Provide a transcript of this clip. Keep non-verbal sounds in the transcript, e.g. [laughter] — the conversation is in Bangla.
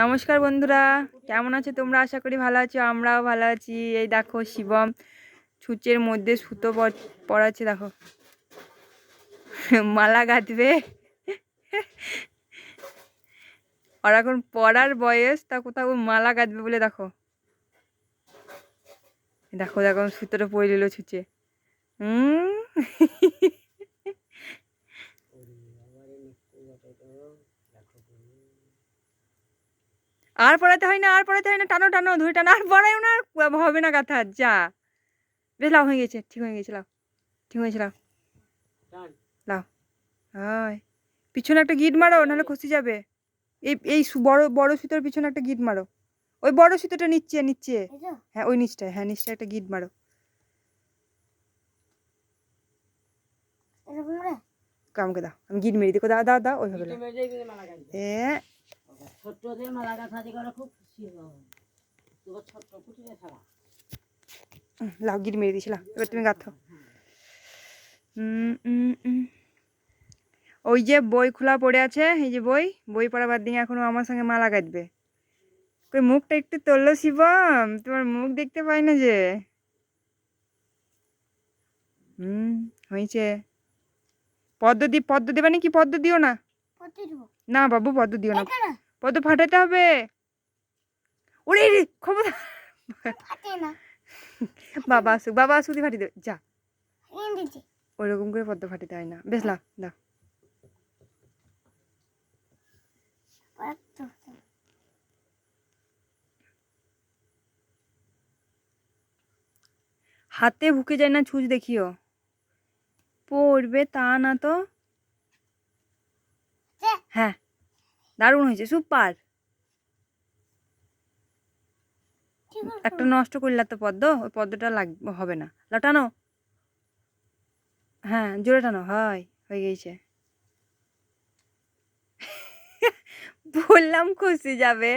নমস্কার বন্ধুরা, কেমন আছো তোমরা? আশা করি ভালো আছো, আমরাও ভালো আছি। এই দেখো শিবম ছুঁচের মধ্যে সুতো পরাচ্ছে, দেখো। মালা গাঁথবে। ওর এখন পড়ার বয়স, তা কোথাও মালা গাঁথবে বলে দেখো। দেখো দেখো, সুতোটা পরে নিল ছুঁচে হুম আর পড়াতে হয় না আর পড়াতে হয় না টানো টানো ধরে টানো আর পড়াই না আর হবে না গাথা যা। বেশ লাভ হয়ে গেছে ঠিক হয়ে গেছে লাভ ঠিক হয়েছে লাভ লাভ হয় পিছনে একটা গিট মারো নাহলে খসে যাবে। এই এই বড় বড় সুতোর পিছনে একটা গিট মারো। ওই বড় সুতোটা নিচ্ছে নিচ্ছে হ্যাঁ ওই নিচটায় হ্যাঁ নিচটায় একটা গিট মারো। কামকে দাও আমি গিট মেরে দিই দাও দাও দাও ওইভাবে লাও। এ ছোট্টদের মালা গাথা দিয়ে খুব খুশি হয় তোর ছোট্ট কুটিরে লাও গিট মেরে দিয়েছিলাম এবার তুমি গাথো। ওই যে বই খোলা পড়ে আছে এই যে বই বই পড়া বাদ দিয়ে এখনও আমার সঙ্গে মালা গাঁথবে। কই মুখটা একটু তোলো শিবম তোমার মুখ দেখতে পাই না যে। হুম হয়েছে। পদ্ম দি পদ্ম দেবে নাকি? পদ্ম দিও না। না বাবু পদ্ম দিও না। পদ্ম ফাটাতে হবে। ওরে খবর বাবা আসুক বাবা আসুক ফাটিয়ে দেবে যা। ওইরকম করে পদ্ম ফাটিতে হয় না। বেশ লাভ দাও হাতে ভুকে যায় না ছুঁচ দেখিও। পড়বে তা না তো? হ্যাঁ। দারুণ হয়েছে সুপার একটা নষ্ট করলে তো পদ্ম ওই পদ্মটা লাগ হবে না। লটানো হ্যাঁ জোরে টানো হয় হয়ে গেছে। [laughs] বললাম খুশি যাবে।